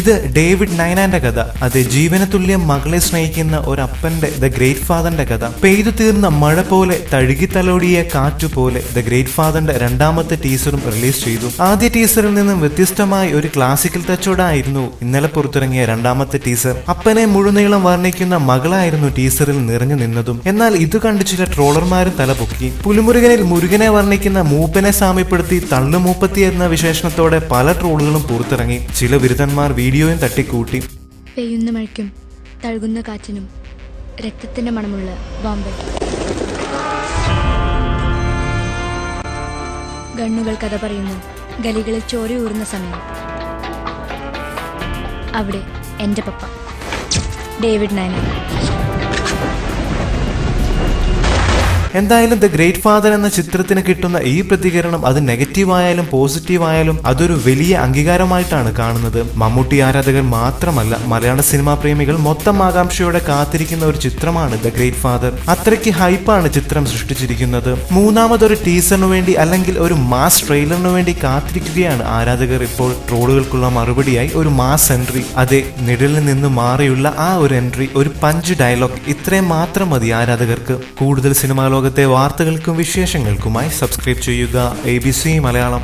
ഇത് ഡേവിഡ് നൈനാന്റെ കഥ. അത് ജീവന തുല്യം മകളെ സ്നേഹിക്കുന്ന ഒരു അപ്പന്റെ ദ ഗ്രേറ്റ് ഫാദറിന്റെ കഥ. പെയ്തു തീർന്ന മഴ പോലെ തഴുകി തലോടിയ കാറ്റു പോലെ ദ ഗ്രേറ്റ് ഫാദറിന്റെ രണ്ടാമത്തെ ടീസറും റിലീസ് ചെയ്തു. ആദ്യ ടീസറിൽ നിന്നും വ്യത്യസ്തമായി ഒരു ക്ലാസിക്കൽ ടച്ചോടായിരുന്നു ഇന്നലെ പുറത്തിറങ്ങിയ രണ്ടാമത്തെ ടീസർ അപ്പനെ മുഴുനീളം വർണിക്കുന്ന മകളായിരുന്നു ടീസറിൽ നിറഞ്ഞു നിന്നതും. എന്നാൽ ഇത് കണ്ട് ചില ട്രോളർമാരും തലപൊക്കി പുലിമുരുകനിൽ മുരുകനെ വർണിക്കുന്ന മൂപ്പനെ സാമ്യപ്പെടുത്തി തള്ളുമൂപ്പത്തി എന്ന വിശേഷണത്തോടെ പല ട്രോളുകളും പുറത്തിറങ്ങി. ചില ബിരുദന്മാർ വീഡിയോയും തട്ടിക്കൂട്ടി. പെയ്യുന്ന മഴയ്ക്കും തഴുകുന്ന കാറ്റിനും രക്തത്തിന്റെ മണമുള്ള ബോംബെ. ഗണ്ണുകൾ കഥ പറയുന്നു. ഗലികളിൽ ചോരയൂറുന്ന സമയം. അവിടെ എന്റെ പപ്പ. ഡേവിഡ് നായർ. എന്തായാലും ദ ഗ്രേറ്റ് ഫാദർ എന്ന ചിത്രത്തിന് കിട്ടുന്ന ഈ പ്രതികരണം അത് നെഗറ്റീവ് ആയാലും പോസിറ്റീവ് ആയാലും അതൊരു വലിയ അംഗീകാരമായിട്ടാണ് കാണുന്നത്. മമ്മൂട്ടി ആരാധകർ മാത്രമല്ല മലയാള സിനിമാ പ്രേമികൾ മൊത്തം ആകാംക്ഷയോടെ കാത്തിരിക്കുന്ന ഒരു ചിത്രമാണ് ദ ഗ്രേറ്റ് ഫാദർ. അത്രയ്ക്ക് ഹൈപ്പാണ് ചിത്രം സൃഷ്ടിച്ചിരിക്കുന്നത്. മൂന്നാമതൊരു ടീസറിനു വേണ്ടി അല്ലെങ്കിൽ ഒരു മാസ് ട്രെയിലറിനു വേണ്ടി കാത്തിരിക്കുകയാണ് ആരാധകർ ഇപ്പോൾ. ട്രോളുകൾക്കുള്ള മറുപടിയായി ഒരു മാസ് എൻട്രി. അതെ നിഴലിൽ നിന്ന് മാറിയുള്ള ആ ഒരു എൻട്രി ഒരു പഞ്ച് ഡയലോഗ് ഇത്രയും മാത്രം മതി ആരാധകർക്ക്. കൂടുതൽ സിനിമാ ലോകത്തെ വാർത്തകൾക്കും വിശേഷങ്ങൾക്കുമായി സബ്സ്ക്രൈബ് ചെയ്യുക എ ബി സി മലയാളം.